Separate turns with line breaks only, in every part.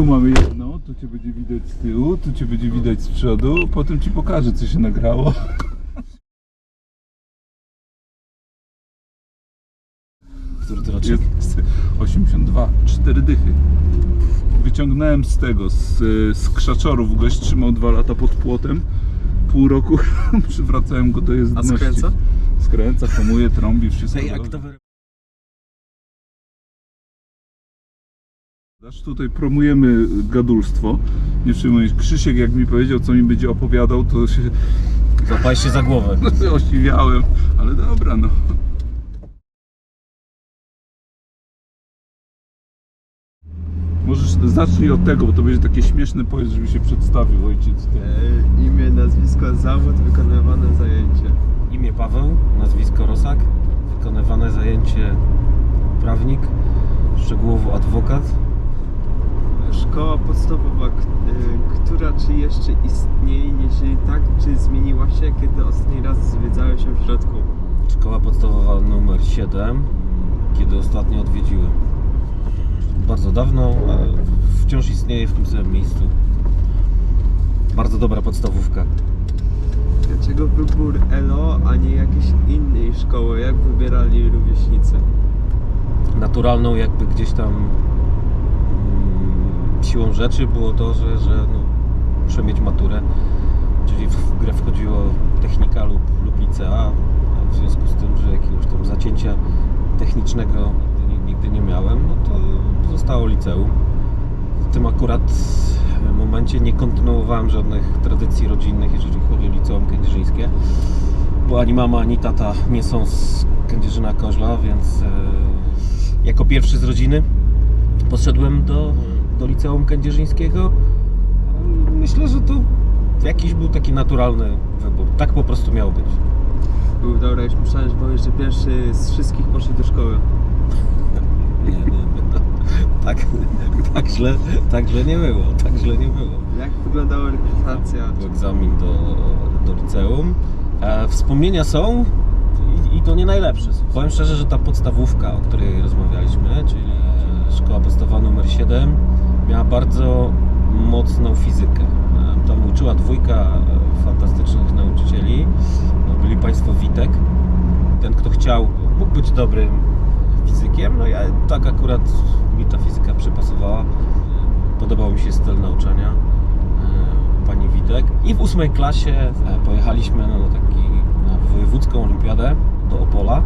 Tu mamy jedno, tu cię będzie widać z tyłu, tu cię będzie widać z przodu, potem ci pokażę co się nagrało.
Który to rocznik?
Jest 82, 4 dychy. Wyciągnąłem z tego, z, z krzaczorów, gość trzymał 2 lata pod płotem. Pół roku przywracałem go do jezdności.
skręca?
Skręca, hamuje, trąbi, wszystko.
Ej.
Dasz tutaj promujemy gadulstwo. Nie przejmuj się. Krzysiek jak mi powiedział, co mi będzie opowiadał, to się
Złapałeś się za głowę.
osiwiałem, ale dobra no. Możesz zacznij od tego, bo to będzie takie śmieszne powiedz, żeby się przedstawił ojciec.
E, imię, nazwisko, zawód, wykonywane zajęcie.
Imię Paweł, nazwisko Rosak, wykonywane zajęcie prawnik, szczegółowo adwokat.
Szkoła podstawowa, e, która czy jeszcze istnieje? Jeśli tak, czy zmieniła się, kiedy ostatni raz zwiedzałeś ją w środku?
Szkoła podstawowa numer 7, kiedy ostatnio odwiedziłem. Bardzo dawno, ale wciąż istnieje w tym samym miejscu. Bardzo dobra podstawówka.
Dlaczego wybór ELO, a nie jakiejś innej szkoły? Jak wybierali rówieśnicy?
naturalną jakby gdzieś tam siłą rzeczy było to, że, że no, muszę mieć maturę, czyli w grę wchodziło technika lub, lub licea, w związku z tym, że jakiegoś tam zacięcia technicznego nigdy, nigdy nie miałem, no to zostało liceum. W tym akurat momencie nie kontynuowałem żadnych tradycji rodzinnych, jeżeli chodzi o liceum kędzierzyńskie, bo ani mama, ani tata nie są z Kędzierzyna Koźla, więc e, jako pierwszy z rodziny poszedłem do, do liceum kędzierzyńskiego. Myślę, że to jakiś był taki naturalny wybór. Tak po prostu miało być.
Był dobra, już myślałem, że powiesz, że pierwszy z wszystkich poszedł do szkoły.
Nie, nie, nie. Tak, tak, źle, tak źle nie było. Tak źle nie było.
Jak wyglądała rekrutacja?
Egzamin do, do liceum. E, wspomnienia są i, i to nie najlepsze. Powiem szczerze, że ta podstawówka, o której rozmawialiśmy, czyli szkoła podstawowa numer 7, miała bardzo mocną fizykę. E, Tam uczyła dwójka e, fantastycznych nauczycieli. No, byli Państwo Witek. Ten, kto chciał, mógł być dobrym fizykiem. No ja tak akurat mi ta fizyka przypasowała. E, Podobał mi się styl nauczania pani Witek. I w ósmej klasie pojechaliśmy na taki na wojewódzką olimpiadę do Opola.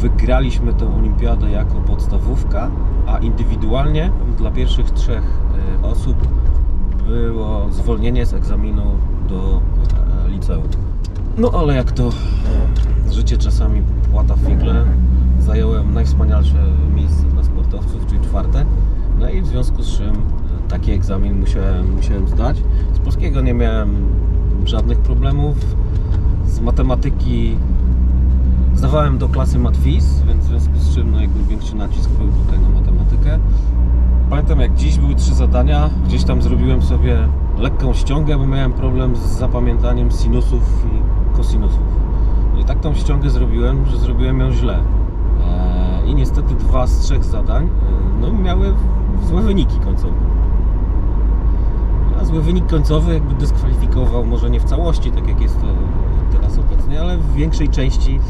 Wygraliśmy tę olimpiadę jako podstawówka, a indywidualnie dla pierwszych trzech e, osób było zwolnienie z egzaminu do e, liceum. No ale jak to życie czasami płata figle, zająłem najwspanialsze miejsce dla sportowców, czyli czwarte. No i w związku z czym e, taki egzamin musiałem, musiałem zdać. Z polskiego nie miałem żadnych problemów. Z matematyki zdawałem do klasy matwiz, więc w związku z czym no jakby większy nacisk był tutaj na matematykę. Pamiętam jak dziś były trzy zadania, gdzieś tam zrobiłem sobie lekką ściągę, bo miałem problem z zapamiętaniem sinusów i kosinusów. I tak tą ściągę zrobiłem, że zrobiłem ją źle. Eee, I niestety dwa z trzech zadań e, no, miały złe wyniki końcowe. A zły wynik końcowy jakby dyskwalifikował, może nie w całości, tak jak jest to teraz obecnie, ale w większej części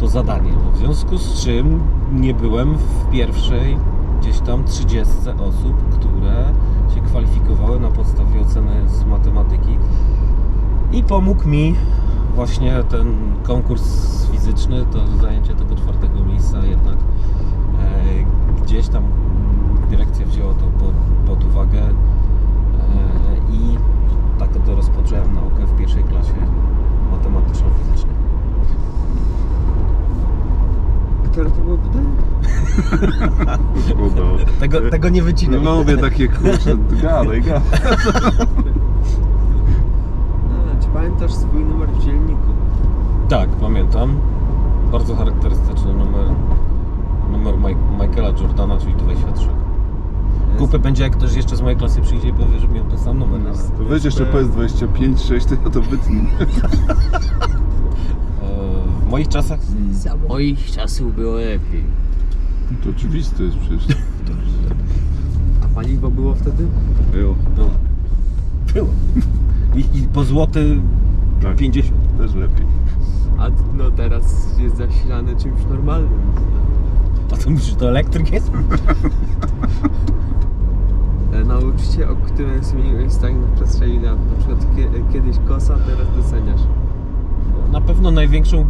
to zadanie. W związku z czym nie byłem w pierwszej gdzieś tam 30 osób, które się kwalifikowały na podstawie oceny z matematyki. I pomógł mi właśnie ten konkurs fizyczny, to zajęcie tego czwartego miejsca jednak. E, gdzieś tam dyrekcja wzięła to pod, pod uwagę e, i tak to rozpocząłem naukę w pierwszej klasie matematyczno-fizycznej.
Które to było pytanie?
Tego, tego nie wycinam.
Lubię takie kurczę, gadaj, gadaj.
A, czy pamiętasz swój numer w dzienniku?
Tak, pamiętam. Bardzo charakterystyczny numer. Numer Mike- Michaela Jordana, czyli 23. Kupy będzie, jak ktoś jeszcze z mojej klasy przyjdzie i powie, że miał ten sam numer. Ale,
To weź jeszcze PS 25, 6, to ja to wytnę.
e, w moich czasach
Za moich czasów było lepiej.
To oczywiste jest przecież.
A Paliwo było wtedy?
Było.
Było. Było. I, i po złoty
Tak.
50.
Też lepiej.
A no teraz jest zasilany czymś normalnym.
A to myślisz, że to elektryk jest?
E, Nauczyciel, o którym zmieniłeś zdanie na przestrzeni lat. Na przykład kie- kiedyś kosa, teraz doceniasz.
Na pewno największą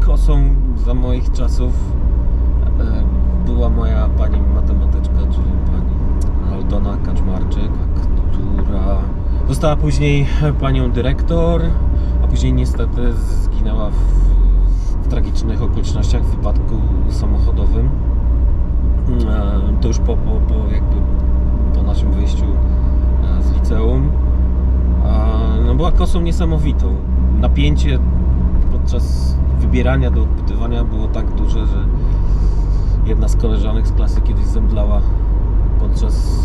kosą za moich czasów e, była moja pani matematyczka, czyli pani Aldona Kaczmarczyk, która została później panią dyrektor, a później niestety zginęła w, w tragicznych okolicznościach w wypadku samochodowym. E, To już po, po, po, jakby po naszym wyjściu e, z liceum. No była kosą niesamowitą. Napięcie podczas wybierania do odpytywania było tak duże, że jedna z koleżanek z klasy kiedyś zemdlała podczas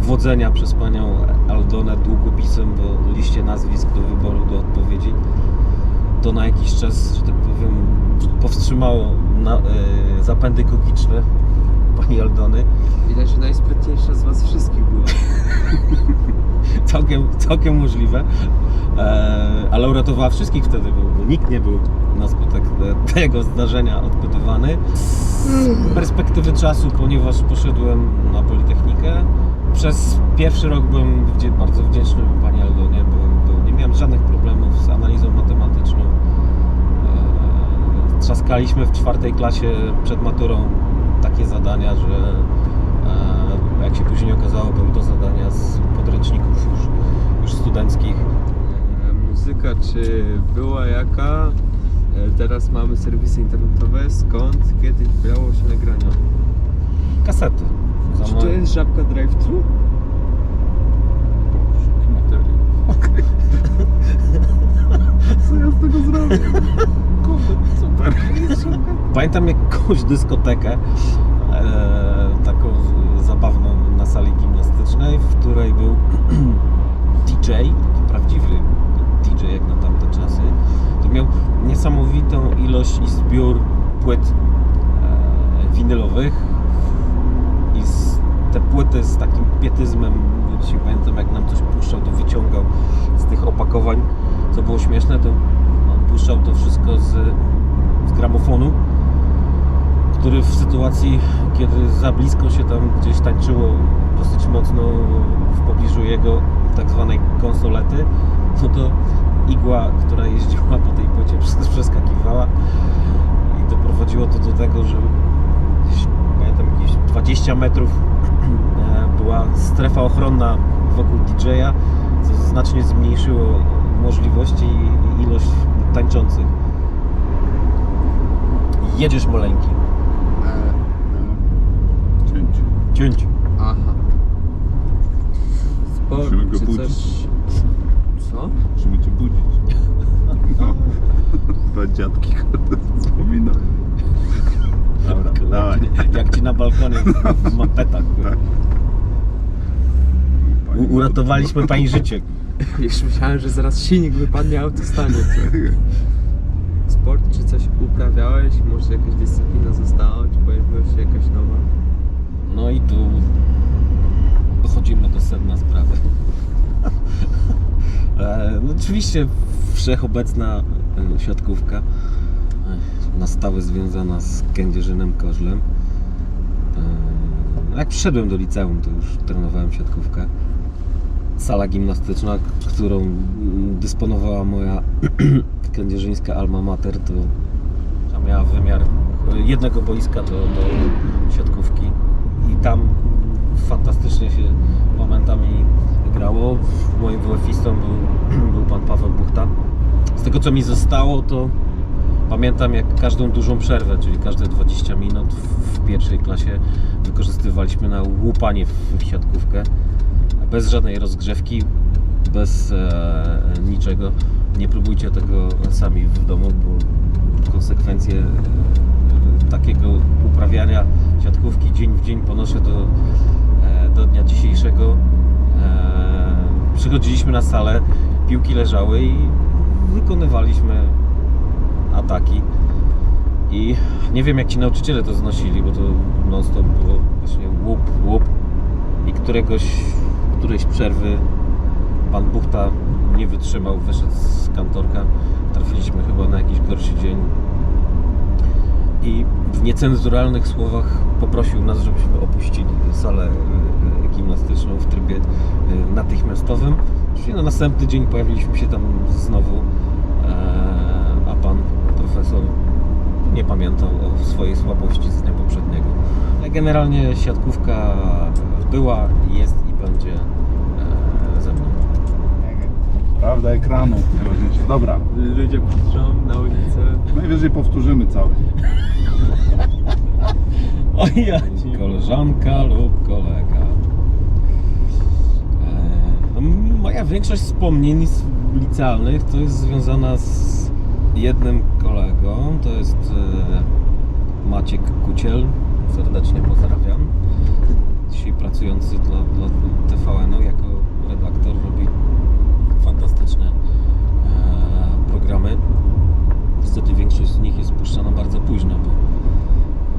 wodzenia przez panią Aldonę długopisem, bo liście nazwisk do wyboru, do odpowiedzi. To na jakiś czas, że tak powiem, powstrzymało na, e, zapędy kokiczne pani Aldony.
Widać, że najsprytniejsza z was wszystkich była.
całkiem, całkiem możliwe. E, ale uratowała wszystkich wtedy, bo, nikt nie był na skutek tego zdarzenia odpytywany. Z perspektywy czasu, ponieważ poszedłem na Politechnikę, przez pierwszy rok byłem bardzo wdzięczny Pani Aldonie, bo, bo nie miałem żadnych problemów z analizą matematyczną. E, trzaskaliśmy w czwartej klasie przed maturą takie zadania, że e, jak się później okazało, były to zadania z podręczników już, już studenckich.
E, Muzyka czy była jaka? E, Teraz mamy serwisy internetowe. Skąd kiedyś brało się nagrania?
Kasety. Za
Czy to
moje-
jest żabka drive-thru?
Okej. Co ja z tego zrobię? Super.
Pamiętam jakąś dyskotekę, e, taką zabawną na sali gimnastycznej, w której był DJ, prawdziwy DJ jak na tamte czasy. To miał niesamowitą ilość i zbiór płyt e, winylowych i z, te płyty z takim pietyzmem, dzisiaj pamiętam jak nam coś puszczał, to wyciągał z tych opakowań, co było śmieszne, to puszczał to wszystko z, z gramofonu który w sytuacji, kiedy za blisko się tam gdzieś tańczyło dosyć mocno w pobliżu jego tak zwanej konsolety, no to igła, która jeździła po tej płycie przes- przeskakiwała i doprowadziło to do tego, że gdzieś, pamiętam jakieś 20 metrów była strefa ochronna wokół DJ-a, co znacznie zmniejszyło możliwości i ilość tańczących. Jedziesz maleńki.
No. Cięć.
Cięć.
Aha. Sport
Musimy go
czy
budzić.
coś... Co?
Musimy cię budzić. No. Dwa dziadki kurde, wspominam. Dobra, dawaj.
Jak ci na balkonie w mapetach.
Tak.
U- Uratowaliśmy pani życie.
Już myślałem, że zaraz silnik wypadnie, auto stanie. Sport czy coś uprawiałeś? Może jakaś dyscyplina została? Czy pojawiła się jakaś nowa?
No i tu dochodzimy do sedna sprawy. E, No oczywiście wszechobecna e, siatkówka e, na stałe związana z Kędzierzynem Koźlem. E, Jak przyszedłem do liceum, to już trenowałem siatkówkę. Sala gimnastyczna, którą dysponowała moja kędzierzyńska alma mater, to miała wymiar jednego boiska do, do siatkówki i tam fantastycznie się momentami grało. Moim WF-istą był, był pan Paweł Buchta. Z tego co mi zostało, to pamiętam jak każdą dużą przerwę, czyli każde 20 minut w- w pierwszej klasie wykorzystywaliśmy na łupanie w siatkówkę. Bez żadnej rozgrzewki, bez e, niczego. Nie próbujcie tego sami w domu, bo konsekwencje e, takiego uprawiania siatkówki dzień w dzień ponoszę do, e, do dnia dzisiejszego. E, przychodziliśmy na salę, piłki leżały i wykonywaliśmy ataki. I nie wiem jak ci nauczyciele to znosili, bo to non stop było właśnie łup, łup i któregoś, którejś przerwy pan Buchta nie wytrzymał, wyszedł z kantorka. Trafiliśmy chyba na jakiś gorszy dzień i w niecenzuralnych słowach poprosił nas, żebyśmy opuścili salę y, y, gimnastyczną w trybie y, natychmiastowym. Czyli na następny dzień pojawiliśmy się tam znowu, e, a pan profesor nie pamiętał o swojej słabości z dnia poprzedniego. Ale generalnie siatkówka była, jest będzie e, ze mną.
Prawda ekranu. Dobra,
Ludzie patrzą na ulicę.
najwyżej powtórzymy cały.
O ja Koleżanka lub kolega. E, no, moja większość wspomnień z- licealnych to jest związana z jednym kolegą. To jest e, Maciek Kuciel. Serdecznie pozdrawiam. Dzisiaj pracujący dla, dla TVN-u jako redaktor robi fantastyczne e, programy. Niestety większość z nich jest puszczana bardzo późno, bo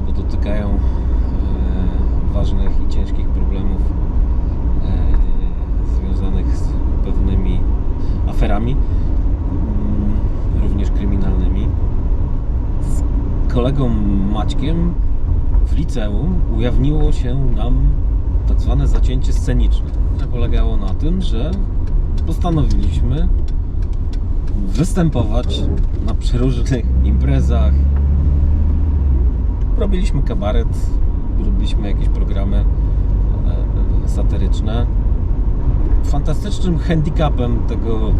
bo dotykają e, ważnych i ciężkich problemów e, związanych z pewnymi aferami, mm, również kryminalnymi. Z kolegą Maćkiem w liceum ujawniło się nam tak zwane zacięcie sceniczne. Polegało na tym, że postanowiliśmy występować na przeróżnych imprezach, robiliśmy kabaret, robiliśmy jakieś programy e, e, satyryczne. Fantastycznym handicapem tego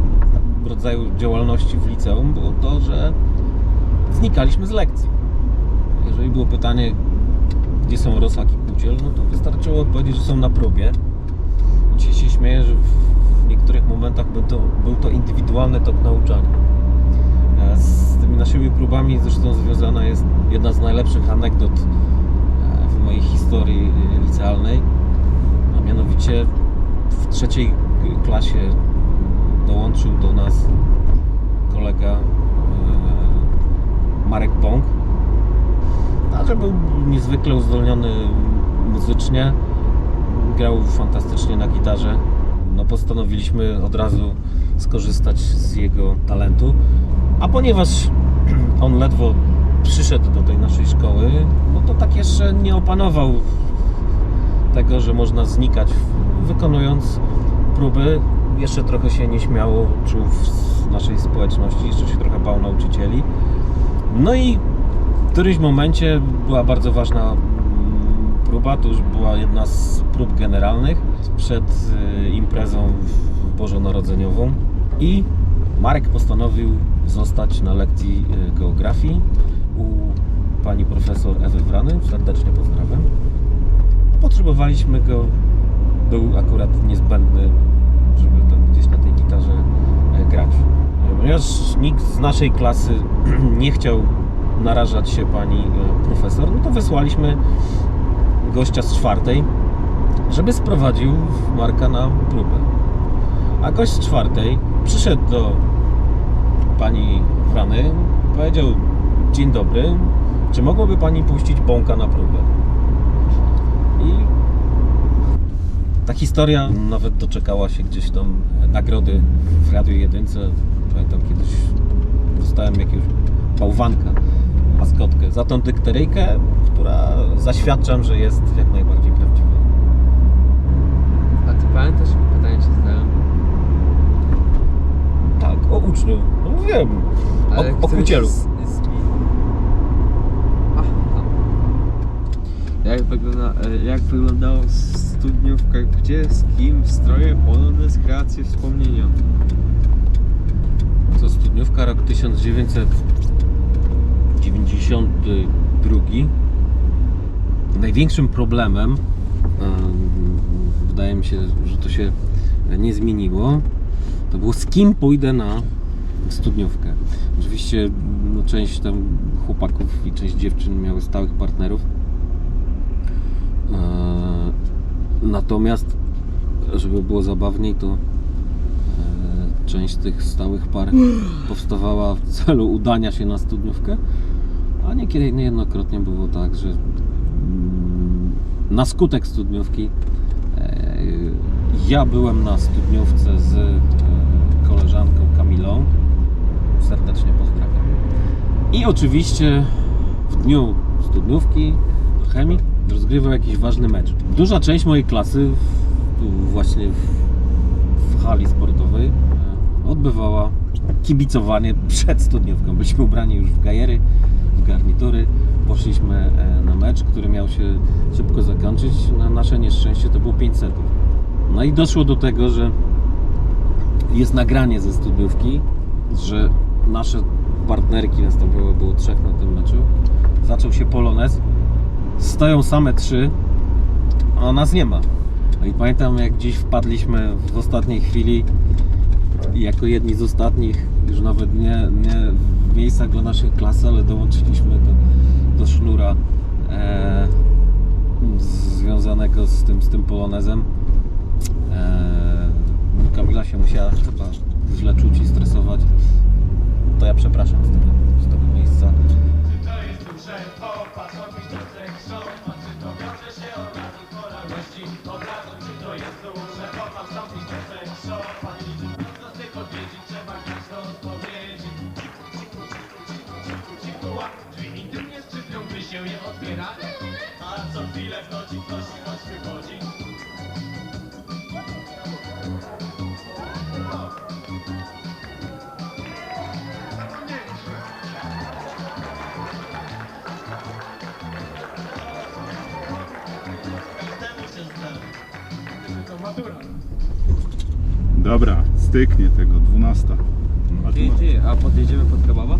rodzaju działalności w liceum było to, że znikaliśmy z lekcji. Jeżeli było pytanie, gdzie są Rosak no to wystarczyło odpowiedzieć, że są na próbie. Dzisiaj się śmieję, że w niektórych momentach był to, był to indywidualny tok nauczania. E, Z tymi naszymi próbami zresztą związana jest jedna z najlepszych anegdot e, w mojej historii e, licealnej, a mianowicie w trzeciej klasie dołączył do nas kolega Marek Pąk. A że był niezwykle uzdolniony muzycznie, grał fantastycznie na gitarze. No postanowiliśmy od razu skorzystać z jego talentu. A ponieważ on ledwo przyszedł do tej naszej szkoły, no to tak jeszcze nie opanował tego, że można znikać wykonując próby. Jeszcze trochę się nieśmiało czuł w naszej społeczności, jeszcze się trochę bał nauczycieli. No i w którymś momencie była bardzo ważna próba, to już była jedna z prób generalnych przed y, imprezą bożonarodzeniową i Marek postanowił zostać na lekcji y, geografii u pani profesor Ewy Wrany. Serdecznie pozdrawiam. Potrzebowaliśmy go, był akurat niezbędny, żeby tam gdzieś na tej gitarze e, grać. Ponieważ nikt z naszej klasy nie chciał narażać się pani profesor, no to wysłaliśmy gościa z czwartej, żeby sprowadził Marka na próbę. A gość z czwartej przyszedł do pani Frany, powiedział dzień dobry, czy mogłaby pani puścić bąka na próbę? I ta historia nawet doczekała się gdzieś tam nagrody w Radiu Jedynce. Pamiętam kiedyś dostałem jakiegoś bałwanka, maskotkę za tą dykteryjkę, która zaświadczam, że jest jak najbardziej prawdziwa.
A ty pamiętasz, jakie pytanie ci zadałem?
Tak, o uczniu. No mówiłem. O, o
któryś
kucielu.
Z, z... Aha. Jak, wygląda, e, jak wyglądała studniówka? Gdzie, z kim, w stroje, polonez, kreacje, wspomnienia?
To studniówka rok 1992. Największym problemem, em, wydaje mi się, że to się nie zmieniło, to było z kim pójdę na studniówkę. Oczywiście no, część tam chłopaków i część dziewczyn miały stałych partnerów. E, Natomiast, żeby było zabawniej, to e, część tych stałych par powstawała w celu udania się na studniówkę, a niekiedy niejednokrotnie było tak, że mm, na skutek studniówki e, Ja byłem na studniówce z e, koleżanką Kamilą. Serdecznie pozdrawiam. I oczywiście w dniu studniówki do chemii rozgrywał jakiś ważny mecz. Duża część mojej klasy właśnie w, w hali sportowej e, odbywała kibicowanie przed studniówką. Byliśmy ubrani już w gajery, garnitury. Poszliśmy e, na mecz, który miał się szybko zakończyć. Na nasze nieszczęście to było 500. No i doszło do tego, że jest nagranie ze studniówki, że nasze partnerki następowało, było trzech na tym meczu. Zaczął się polonez. Stoją same trzy, a nas nie ma. No i pamiętam jak gdzieś wpadliśmy w ostatniej chwili jako jedni z ostatnich, już nawet nie, nie miejscach dla naszej klasy, ale dołączyliśmy do, do sznura e, związanego z tym, z tym polonezem. E, Kamila się musiała chyba źle czuć i stresować. To ja przepraszam
Dobra, styknie tego, 12. A
Ty, ty, a podjedziemy pod kebaba?